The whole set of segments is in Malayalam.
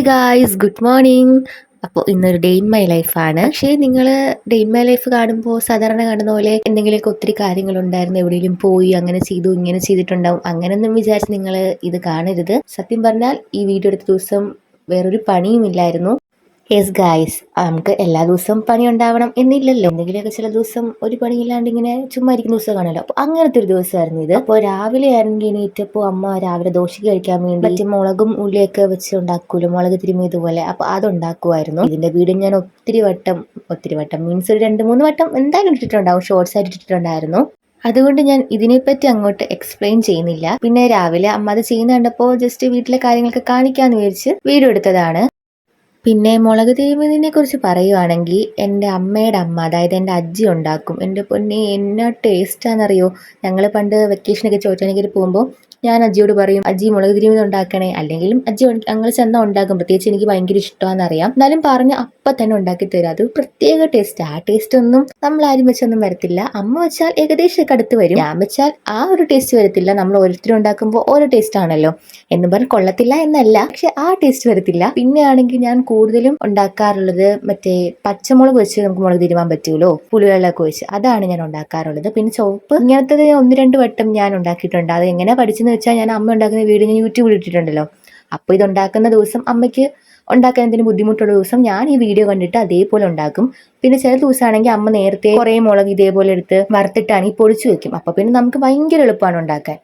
ഗായ്സ് ഗുഡ് മോർണിംഗ് അപ്പോൾ ഇന്നൊരു ഡേ ഇൻ മൈ ലൈഫാണ് പക്ഷേ നിങ്ങൾ ഡേ ഇൻ മൈ ലൈഫ് കാണുമ്പോൾ സാധാരണ കാണുന്ന പോലെ എന്തെങ്കിലുമൊക്കെ ഒത്തിരി കാര്യങ്ങളുണ്ടായിരുന്നു. എവിടെയെങ്കിലും പോയി അങ്ങനെ ചെയ്തു ഇങ്ങനെ ചെയ്തിട്ടുണ്ടാവും. അങ്ങനെയൊന്നും വിചാരിച്ച് നിങ്ങൾ ഇത് കാണരുത്. സത്യം പറഞ്ഞാൽ ഈ വീഡിയോ എടുത്ത ദിവസം വേറൊരു പണിയും ഇല്ലായിരുന്നു. യെസ് ഗായ്സ് നമുക്ക് എല്ലാ ദിവസവും പണി ഉണ്ടാവണം എന്നില്ലല്ലോ. എന്തെങ്കിലുമൊക്കെ ചില ദിവസം ഒരു പണിയില്ലാണ്ട് ഇങ്ങനെ ചുമ്മാ ഇരിക്കുന്ന ദിവസം കാണുമല്ലോ അപ്പൊ അങ്ങനത്തെ ഒരു ദിവസമായിരുന്നു ഇത്. അപ്പോൾ രാവിലെ ആണെങ്കിൽ എണീറ്റപ്പോൾ അമ്മ രാവിലെ ദോശയ്ക്ക് കഴിക്കാൻ വേണ്ടി മറ്റേ മുളകും ഉള്ളിയൊക്കെ വെച്ച് ഉണ്ടാക്കുമല്ലോ മുളക് തിരുമ്മി ഇതുപോലെ അപ്പൊ അതുണ്ടാക്കുമായിരുന്നു. ഇതിന്റെ വീട് ഞാൻ ഒത്തിരി വട്ടം ഒത്തിരി വട്ടം മീൻസ് ഒരു രണ്ട് മൂന്ന് വട്ടം എന്തായാലും ഇട്ടിട്ടുണ്ടാവും. ഷോർട്സ് ആയിട്ട് ഇട്ടിട്ടുണ്ടായിരുന്നു. അതുകൊണ്ട് ഞാൻ ഇതിനെപ്പറ്റി അങ്ങോട്ട് എക്സ്പ്ലെയിൻ ചെയ്യുന്നില്ല. പിന്നെ രാവിലെ അമ്മ അത് ചെയ്യുന്ന കണ്ടപ്പോൾ ജസ്റ്റ് വീട്ടിലെ കാര്യങ്ങളൊക്കെ കാണിക്കാന്ന് വിചാരിച്ച് വീഡിയോ എടുത്തതാണ്. പിന്നെ മുളക് തിരുമുന്നതിനെ കുറിച്ച് പറയുവാണെങ്കിൽ എന്റെ അമ്മയുടെ അമ്മ അതായത് എന്റെ അജ്ജി ഉണ്ടാക്കും. എന്റെ പൊന്നെ എന്നാ ടേസ്റ്റാണെന്നറിയോ ഞങ്ങൾ പണ്ട് വെക്കേഷനൊക്കെ ചോദിച്ചാണെങ്കിൽ പോകുമ്പോൾ ഞാൻ അജിയോട് പറയും അജി മുളക് തിരി ഉണ്ടാക്കണേ. അല്ലെങ്കിലും അജി ഞങ്ങൾ ചെന്നാൽ ഉണ്ടാക്കും. പ്രത്യേകിച്ച് എനിക്ക് ഭയങ്കര ഇഷ്ടമാണെന്നറിയാം എന്നാലും പറഞ്ഞ് അപ്പം തന്നെ ഉണ്ടാക്കി തരും. അത് പ്രത്യേക ടേസ്റ്റ് ആ ടേസ്റ്റ് ഒന്നും നമ്മൾ ആരും വെച്ചൊന്നും വരത്തില്ല. അമ്മ വെച്ചാൽ ഏകദേശം അടുത്ത് വരും. ഞാൻ വെച്ചാൽ ആ ഒരു ടേസ്റ്റ് വരത്തില്ല. നമ്മൾ ഓരോരുത്തരും ഉണ്ടാക്കുമ്പോൾ ഓരോ ടേസ്റ്റ് ആണല്ലോ. എന്ന് പറഞ്ഞ് കൊള്ളത്തില്ല എന്നല്ല. പക്ഷെ ആ ടേസ്റ്റ് വരത്തില്ല. പിന്നെ ആണെങ്കിൽ ഞാൻ കൂടുതലും ഉണ്ടാക്കാറുള്ളത് മറ്റേ പച്ചമുളക് വെച്ച് നമുക്ക് മുളക് തിരുമാൻ പറ്റുമല്ലോ. പുളിവെള്ളമൊക്കെ വെച്ച് അതാണ് ഞാൻ ഉണ്ടാക്കാറുള്ളത്. പിന്നെ ചോപ്പ് ഇങ്ങനത്തെ ഒന്ന് രണ്ട് വട്ടം ഞാൻ ഉണ്ടാക്കിയിട്ടുണ്ട്. അത് എങ്ങനെ പഠിച്ചെന്ന് വെച്ചാൽ ഞാൻ അമ്മ ഉണ്ടാക്കുന്ന വീഡിയോ ഞാൻ യൂട്യൂബിൽ ഇട്ടിട്ടുണ്ടല്ലോ. അപ്പോൾ ഇത് ഉണ്ടാക്കുന്ന ദിവസം അമ്മയ്ക്ക് ഉണ്ടാക്കാൻ എന്തെങ്കിലും ബുദ്ധിമുട്ടുള്ള ദിവസം ഞാൻ ഈ വീഡിയോ കണ്ടിട്ട് അതേപോലെ ഉണ്ടാക്കും. പിന്നെ ചില ദിവസമാണെങ്കിൽ അമ്മ നേരത്തെ കുറേ മുളക് ഇതേപോലെ എടുത്ത് വറുത്തിട്ടാണ് ഈ പൊടിച്ചു വെക്കും. അപ്പോൾ പിന്നെ നമുക്ക് ഭയങ്കര എളുപ്പമാണ് ഉണ്ടാക്കാൻ.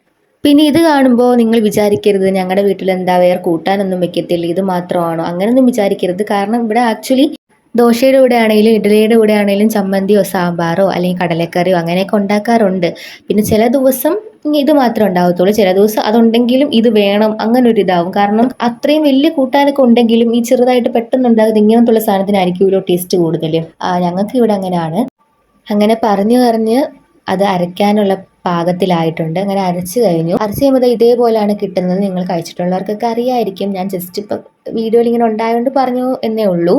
പിന്നെ ഇത് കാണുമ്പോൾ നിങ്ങൾ വിചാരിക്കരുത് ഞങ്ങളുടെ വീട്ടിൽ എന്താ വേറെ കൂട്ടാനൊന്നും വെക്കത്തില്ല ഇത് മാത്രമാണോ? അങ്ങനെയൊന്നും വിചാരിക്കരുത്. കാരണം ഇവിടെ ആക്ച്വലി ദോശയുടെ കൂടെ ആണെങ്കിലും ഇഡലിയുടെ കൂടെ ആണെങ്കിലും ചമ്മന്തിയോ സാമ്പാറോ അല്ലെങ്കിൽ കടലക്കറിയോ അങ്ങനെയൊക്കെ ഉണ്ടാക്കാറുണ്ട്. പിന്നെ ചില ദിവസം ഇത് മാത്രമേ ഉണ്ടാവത്തുള്ളൂ. ചില ദിവസം അതുണ്ടെങ്കിലും ഇത് വേണം. അങ്ങനെ ഒരു ഇതാവും. കാരണം അത്രയും വലിയ കൂട്ടാനൊക്കെ ഉണ്ടെങ്കിലും ഈ ചെറുതായിട്ട് പെട്ടെന്ന് ഉണ്ടാകുന്ന ഇങ്ങനത്തുള്ള സാധനത്തിനായിരിക്കും സാധനത്തിനായിരിക്കുമല്ലോ ടേസ്റ്റ് കൂടുതൽ ഞങ്ങൾക്ക് ഇവിടെ അങ്ങനെയാണ്. അങ്ങനെ പറഞ്ഞു പറഞ്ഞ് അത് അരയ്ക്കാനുള്ള പാകത്തിലായിട്ടുണ്ട്. അങ്ങനെ അരച്ച് കഴിഞ്ഞു. അരച്ച് കഴിയുമ്പോൾ ഇതേപോലെയാണ് കിട്ടുന്നത്. നിങ്ങൾ കഴിച്ചിട്ടുള്ളവർക്കൊക്കെ അറിയായിരിക്കും. ഞാൻ ജസ്റ്റ് ഇപ്പം വീഡിയോയിൽ ഇങ്ങനെ ഉണ്ടായതുകൊണ്ട് പറഞ്ഞു എന്നേ ഉള്ളൂ.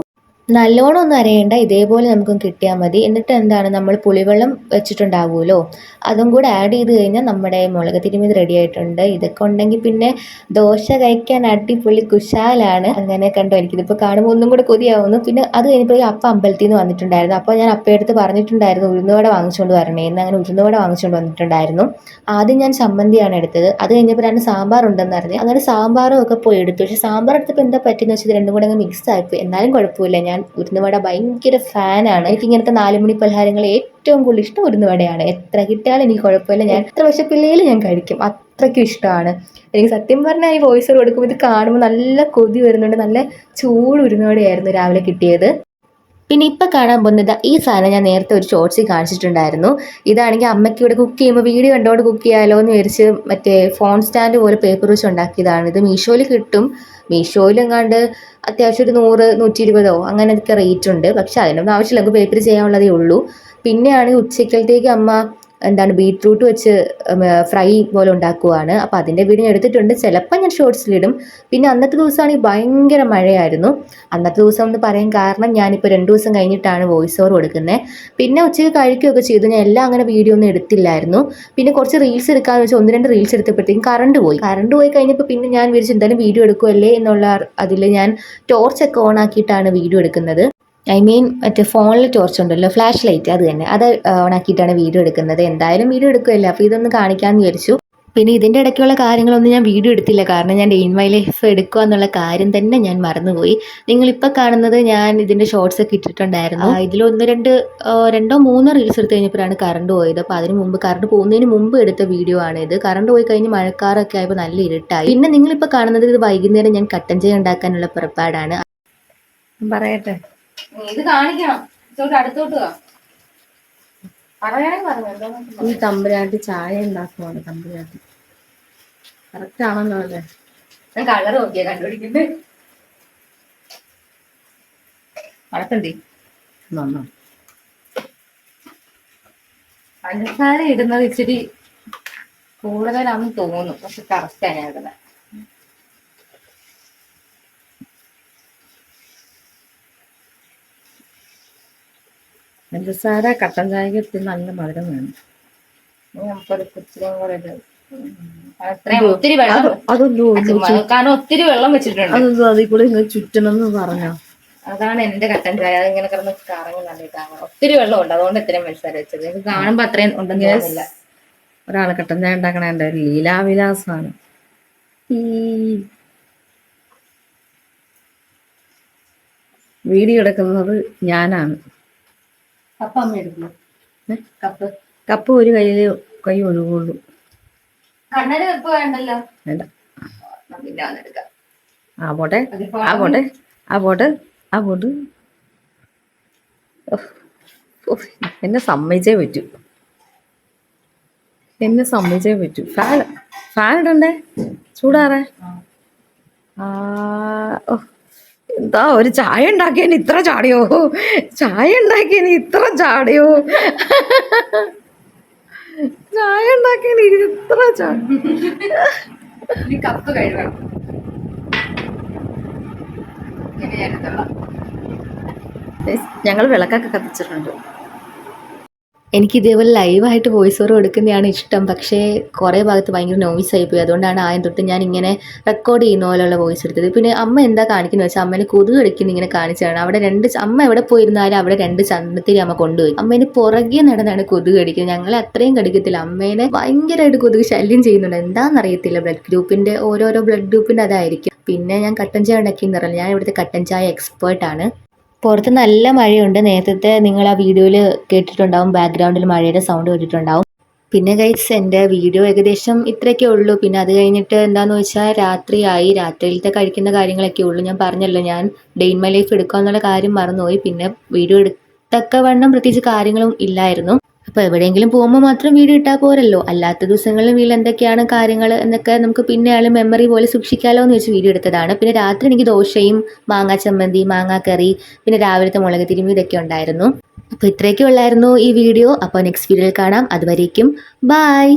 നല്ലോണം ഒന്നും അരയേണ്ട ഇതേപോലെ നമുക്കും കിട്ടിയാൽ മതി. എന്നിട്ട് എന്താണ്? നമ്മൾ പുളിവെള്ളം വെച്ചിട്ടുണ്ടാവുമല്ലോ? അതും കൂടെ ആഡ് ചെയ്ത് കഴിഞ്ഞാൽ നമ്മുടെ മുളക് തിരുമിത് റെഡി ആയിട്ടുണ്ട്. ഇതൊക്കെ ഉണ്ടെങ്കിൽ പിന്നെ ദോശ കഴിക്കാൻ അടിപൊളി കുശാലാണ്. അങ്ങനെ കണ്ടോ എനിക്ക് എനിക്കിതിപ്പോൾ കാണുമ്പോൾ ഒന്നും കൂടെ കൊതിയാവുന്നു. പിന്നെ അത് കഴിഞ്ഞപ്പോൾ അപ്പ അമ്പലത്തിൽ നിന്ന് വന്നിട്ടുണ്ടായിരുന്നു. അപ്പോൾ ഞാൻ അപ്പയെടുത്ത് പറഞ്ഞിട്ടുണ്ടായിരുന്നു ഉഴുന്നുവട വാങ്ങിച്ചുകൊണ്ട് വരണേ എന്ന്. അങ്ങനെ ഉഴുന്നുവട വാങ്ങിച്ചുകൊണ്ട് വന്നിട്ടുണ്ടായിരുന്നു. ആദ്യം ഞാൻ ചമ്മന്തിയാണ് എടുത്തത്. അത് കഴിഞ്ഞപ്പോൾ സാമ്പാർ ഉണ്ടെന്ന് അറിഞ്ഞു. അങ്ങനെ സാമ്പാറും ഒക്കെ പോയി എടുത്തു. പക്ഷേ സാമ്പാർ എടുത്തപ്പോൾ എന്താ പറ്റിയെന്ന് വെച്ചാൽ രണ്ടും കൂടെ അങ്ങ് മിക്സ് ആയിപ്പോയി എന്നാലും കുഴപ്പമില്ല. ഞാൻ ഉരുന്നുവട ഭയങ്കര ഫാനാണ്. എനിക്ക് ഇങ്ങനത്തെ നാലുമണി പലഹാരങ്ങൾ ഏറ്റവും കൂടുതൽ ഇഷ്ടം ഉരുന്നുവടയാണ്. എത്ര കിട്ടിയാലും എനിക്ക് കുഴപ്പമില്ല. ഞാൻ എത്ര വിശപ്പില്ലേലും ഞാൻ കഴിക്കും. അത്രയ്ക്കും ഇഷ്ടമാണ്. എനിക്ക് സത്യം പറഞ്ഞാൽ ഈ വോയിസ് കൊടുക്കുമ്പോൾ ഇത് കാണുമ്പോൾ നല്ല കൊതി വരുന്നുണ്ട്. നല്ല ചൂട് ഉരുന്നുവടയായിരുന്നു രാവിലെ കിട്ടിയത്. പിന്നെ ഇപ്പം കാണാൻ പോകുന്നത് ഈ സാധനം ഞാൻ നേരത്തെ ഒരു ഷോർട്സിൽ കാണിച്ചിട്ടുണ്ടായിരുന്നു. ഇതാണെങ്കിൽ അമ്മയ്ക്ക് ഇവിടെ കുക്ക് ചെയ്യുമ്പോൾ വീഡിയോ കണ്ടോണ്ട് കുക്ക് ചെയ്യാമല്ലോ എന്ന് വിചാരിച്ച് മറ്റേ ഫോൺ സ്റ്റാൻഡ് പോലെ പേപ്പർ വെച്ച് ഉണ്ടാക്കിയതാണ്. ഇത് മീഷോയിൽ കിട്ടും. മീഷോയിലെങ്ങാണ്ട് അത്യാവശ്യം ഒരു നൂറ് നൂറ്റി ഇരുപതോ അങ്ങനെയൊക്കെ റേറ്റ് ഉണ്ട്. പക്ഷെ അതിനൊന്നും ആവശ്യമില്ല. നമുക്ക് പേപ്പർ ചെയ്യാനുള്ളതേ ഉള്ളൂ. പിന്നെയാണ് ഉച്ചക്കലത്തേക്ക് അമ്മ എന്താണ് ബീട്രൂട്ട് വെച്ച് ഫ്രൈ പോലെ ഉണ്ടാക്കുവാണ്. അപ്പോൾ അതിന്റെ വീഡിയോ എടുത്തിട്ടുണ്ട്. ചിലപ്പോൾ ഞാൻ ഷോർട്സിലിടും പിന്നെ അന്നത്തെ ദിവസമാണെങ്കിൽ ഭയങ്കര മഴയായിരുന്നു. അന്നത്തെ ദിവസം എന്ന് പറയാൻ കാരണം ഞാനിപ്പോൾ രണ്ട് ദിവസം കഴിഞ്ഞിട്ടാണ് വോയിസ് ഓവർ കൊടുക്കുന്നത്. പിന്നെ ഉച്ചയ്ക്ക് കഴിക്കുകയൊക്കെ ചെയ്തു. ഞാൻ എല്ലാം അങ്ങനെ വീഡിയോ ഒന്നും എടുത്തില്ലായിരുന്നു. പിന്നെ കുറച്ച് റീൽസ് എടുക്കാമെന്ന് വെച്ചാൽ ഒന്ന് രണ്ട് റീൽസ് എടുത്തപ്പോഴത്തേക്കും കറണ്ട് പോയി. കറണ്ട് പോയി കഴിഞ്ഞപ്പോൾ പിന്നെ ഞാൻ വിചാരിച്ചു എന്തായാലും വീഡിയോ എടുക്കുമല്ലേ എന്നുള്ള അതിൽ ഞാൻ ടോർച്ചൊക്കെ ഓൺ ആക്കിയിട്ടാണ് വീഡിയോ എടുക്കുന്നത്. ഐ മീൻ മറ്റേ ഫോണിൽ ടോർച്ച് ഉണ്ടല്ലോ ഫ്ലാഷ് ലൈറ്റ് അത് തന്നെ. അത് ഓണാക്കിയിട്ടാണ് വീഡിയോ എടുക്കുന്നത്. എന്തായാലും വീഡിയോ എടുക്കുമല്ലോ അപ്പോൾ ഇതൊന്ന് കാണിക്കാമെന്ന് വിചാരിച്ചു. പിന്നെ ഇതിന്റെ ഇടയ്ക്കുള്ള കാര്യങ്ങളൊന്നും ഞാൻ വീഡിയോ എടുത്തില്ല. കാരണം ഞാൻ ഡെയിൻ മൈ ലൈഫ് എടുക്കുക എന്നുള്ള കാര്യം തന്നെ ഞാൻ മറന്നുപോയി. നിങ്ങളിപ്പോൾ കാണുന്നത് ഞാൻ ഇതിന്റെ ഷോർട്സ് ഒക്കെ ഇട്ടിട്ടുണ്ടായിരുന്നു. ഇതിൽ ഒന്ന് രണ്ട് രണ്ടോ മൂന്നോ റീൽസ് എടുത്ത് കഴിഞ്ഞപ്പോഴാണ് കറണ്ട് പോയത്. അപ്പോൾ അതിന് മുമ്പ് കറണ്ട് പോകുന്നതിന് മുമ്പ് എടുത്ത വീഡിയോ ആണ് ഇത്. കറണ്ട് പോയി കഴിഞ്ഞ് മഴക്കാറൊക്കെ ആയപ്പോൾ നല്ല ഇരുട്ടായി. പിന്നെ നിങ്ങളിപ്പോൾ കാണുന്നത് ഇത് വൈകുന്നേരം ഞാൻ കട്ടൻ ചായ ഉണ്ടാക്കാനുള്ള പുറപ്പാടാണ്. പറയട്ടെ. ഇത് കാണിക്കണം. ഇതോട്ട് അടുത്തോട്ട് വാ. പറയണെങ്കിൽ പറഞ്ഞു എന്താ ഈ തമ്പുരാട്ടി ചായ ഉണ്ടാക്കുവാണ് തമ്പുരാട്ടി. കറക്റ്റ് ആണല്ലോ അല്ലേ? ഞാൻ കളർ നോക്കിയാ കണ്ടുപിടിക്കുന്നത് നന്നോ. പഞ്ചസാര ഇടുന്നത് ഇച്ചിരി കൂടുതലാണെന്ന് തോന്നുന്നു. പക്ഷെ കറക്റ്റ് ഞാൻ ഇടുന്നത് പഞ്ചസാര കട്ടൻ ചായക്ക് ഇത്തിരി നല്ല മധുരം വേണം. നമുക്കൊരു ഇച്ചിരിയും കൂടെ ഇത് ഒത്തിരി വെള്ളം ഒത്തിരി വെള്ളം വെച്ചിട്ടുണ്ട്. അതൊന്നും അതിൽ കൂടെ ഇങ്ങനെ ചുറ്റണം എന്ന് പറഞ്ഞോ? അതാണ് എന്റെ കട്ടൻ ചായ. അതിങ്ങനെ കിടന്ന് കറങ്ങി നല്ലിട്ടാണ് ഒത്തിരി വെള്ളം ഉണ്ട്. അതുകൊണ്ട് ഇത്രയും മത്സരം വെച്ചത്. ഇത് കാണുമ്പോ അത്രയും ഉണ്ടെന്ന് തോന്നുന്നില്ല. ഒരാളെ കട്ടൻ ചായ ഉണ്ടാക്കണ എന്റെ ഒരു ലീലാവിലാസമാണ് ഈ വീഡിയോ എടുക്കുന്നത് ഞാനാണ്. കപ്പ് അമ്മ എടുക്കുന്നു. കപ്പ്. കപ്പ് ഒരു കയ്യിൽ കൈ ഒഴുകുള്ളൂ. കണ്ണന് കപ്പ് വേണ്ടല്ലോ? വേണ്ട. ആ പോട്ടെ. ആ പോട്ടെ. ആ പോട്ടെ. ആ പോട്ട്. എന്നെ സമ്മതിച്ചേ പറ്റൂ. എന്നെ സമ്മതിച്ചേ പറ്റൂ. ഫാൻ ഫാൻ ഇടണ്ടേ? ചൂടാറേ? ആ. എന്താ ഒരു ചായ ഉണ്ടാക്കിയതിന് ഇത്ര ചാടിയോ? ചായ ഉണ്ടാക്കിയതിന് ഇത്ര ചാടിയോ? ചായ ഉണ്ടാക്കിയതിന് ഇത്ര ചാടി. കപ്പ് കഴുകണം. ഞങ്ങൾ വിളക്കൊക്കെ കത്തിച്ചിട്ടുണ്ട്. എനിക്ക് ഇതേപോലെ ലൈവായിട്ട് വോയിസ് ഓവർ കൊടുക്കുന്നതാണ് ഇഷ്ടം. പക്ഷേ കുറേ ഭാഗത്ത് ഭയങ്കര നോയിസ് ആയിപ്പോയി അതുകൊണ്ടാണ് ആദ്യം തൊട്ട് ഞാൻ ഇങ്ങനെ റെക്കോർഡ് ചെയ്യുന്ന പോലെയുള്ള വോയിസ് എടുത്തത്. പിന്നെ അമ്മ എന്താ കാണിക്കുന്നത് വെച്ചാൽ അമ്മേനെ കൊതുക് കടിക്കുന്ന ഇങ്ങനെ കാണിച്ചതാണ്. അവിടെ രണ്ട് അമ്മ എവിടെ പോയിരുന്നാലും അവിടെ രണ്ട് ചന്ദ്രത്തിരി അമ്മ കൊണ്ടുപോയി. അമ്മേനെ പുറകെ നടന്നാണ് കൊതുക് കടിക്കുന്നത്. ഞങ്ങളെ അത്രയും കടിക്കത്തില്ല. അമ്മേനെ ഭയങ്കരമായിട്ട് കൊതുക് ശല്യം ചെയ്യുന്നുണ്ട്. എന്താണെന്നറിയത്തില്ല. ബ്ലഡ് ഗ്രൂപ്പിന്റെ ഓരോരോ ബ്ലഡ് ഗ്രൂപ്പിന്റെ അതായിരിക്കും. പിന്നെ ഞാൻ കട്ടൻ ചായ ഉണ്ടാക്കി പറഞ്ഞില്ല? ഞാൻ ഇവിടുത്തെ കട്ടൻ ചായ എക്സ്പേർട്ടാണ് പുറത്ത് നല്ല മഴയുണ്ട്. നേരത്തെ നിങ്ങൾ ആ വീഡിയോയിൽ കേട്ടിട്ടുണ്ടാവും. ബാക്ക്ഗ്രൗണ്ടിൽ മഴയുടെ സൗണ്ട് കേട്ടിട്ടുണ്ടാവും. പിന്നെ ഗൈസ് എന്റെ വീഡിയോ ഏകദേശം ഇത്രയൊക്കെ ഉള്ളൂ. പിന്നെ അത് കഴിഞ്ഞിട്ട് എന്താന്ന് വെച്ചാൽ രാത്രിയായി. രാത്രിയിലത്തെ കഴിക്കുന്ന കാര്യങ്ങളൊക്കെ ഉള്ളൂ. ഞാൻ പറഞ്ഞല്ലോ ഞാൻ ഡെയിൻ മൈ ലൈഫ് എടുക്കുക എന്നുള്ള കാര്യം മറന്നുപോയി. പിന്നെ വീഡിയോ എടുത്തക്ക വണ്ണം പ്രത്യേകിച്ച് കാര്യങ്ങളും ഇല്ലായിരുന്നു. അപ്പോൾ എവിടെയെങ്കിലും പോകുമ്പോൾ മാത്രം വീഡിയോ ഇട്ടാൽ പോരല്ലോ. അല്ലാത്ത ദിവസങ്ങളിൽ വീട്ടിൽ എന്തൊക്കെയാണ് കാര്യങ്ങൾ എന്നൊക്കെ നമുക്ക് പിന്നെ ആൾ മെമ്മറി പോലെ സൂക്ഷിക്കാമല്ലോ എന്ന് വെച്ച് വീഡിയോ എടുത്തതാണ്. പിന്നെ രാത്രി എനിക്ക് ദോശയും മാങ്ങാ ചമ്മന്തി മാങ്ങാ കറി പിന്നെ രാവിലത്തെ മുളക് തിരുമ്മി ഇതൊക്കെ ഉണ്ടായിരുന്നു. അപ്പോൾ ഇത്രയൊക്കെ ഉള്ളായിരുന്നു ഈ വീഡിയോ. അപ്പോൾ നെക്സ്റ്റ് വീഡിയോയിൽ കാണാം. അതുവരേക്കും ബായ്